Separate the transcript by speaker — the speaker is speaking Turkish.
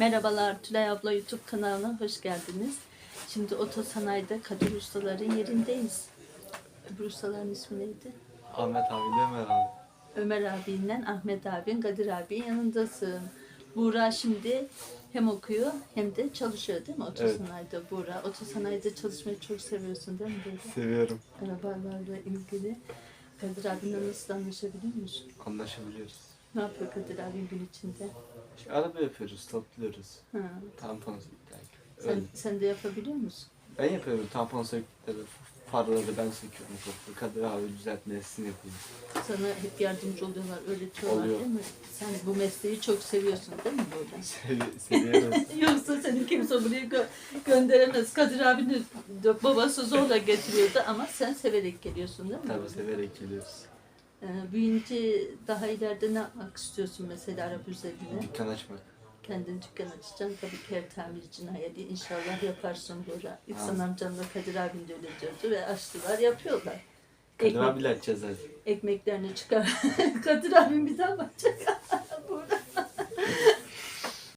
Speaker 1: Merhabalar Tülay abla YouTube kanalına hoş geldiniz. Şimdi Otosanayi'de Kadir Ustaların yerindeyiz. Öbür ustaların ismi neydi?
Speaker 2: Ahmet abi de Ömer abi.
Speaker 1: Ömer abinle Ahmet abin, Kadir abin yanındasın. Buğra şimdi hem okuyor hem de çalışıyor değil mi Otosanayi'de Buğra? Otosanayi'de çalışmayı çok seviyorsun değil mi böyle?
Speaker 2: Seviyorum.
Speaker 1: Arabalarla ilgili. Kadir abinle nasıl anlaşabiliyor musun?
Speaker 2: Anlaşabiliyoruz.
Speaker 1: Ne yapıyor Kadir abin gün içinde?
Speaker 2: İşte araba yapıyoruz, topluyoruz.
Speaker 1: Ha.
Speaker 2: Tampon sökükler.
Speaker 1: Sen, sen de yapabiliyor musun?
Speaker 2: Ben yapıyorum tampon sökükleri, farları ben söküyorum toplu. Kadir abi düzeltmesini yapıyor.
Speaker 1: Sana hep yardımcı oluyorlar, öğretiyorlar
Speaker 2: Oluyor.
Speaker 1: değil mi? Sen bu mesleği çok seviyorsun değil mi böyle?
Speaker 2: Sevi seviyoruz.
Speaker 1: Yoksa seni kimse buraya gö- gönderemez. Kadir abini de babası zorla getiriyordu ama sen severek geliyorsun değil mi?
Speaker 2: Tabii severek geliyoruz.
Speaker 1: Ee, büyüyünce daha ileride ne yapmak istiyorsun mesela araba üzerine?
Speaker 2: Dükkan açmak.
Speaker 1: Kendin dükkan açacaksın. Tabii ki ev tamircinin hayali inşallah yaparsın burada. İhsan amcanla Kadir abin de öyle diyordu ve açtılar yapıyorlar.
Speaker 2: Kadir
Speaker 1: Ekmek-
Speaker 2: abiyle açacağız
Speaker 1: ekmeklerini çıkar. Kadir abim bir daha bakacak.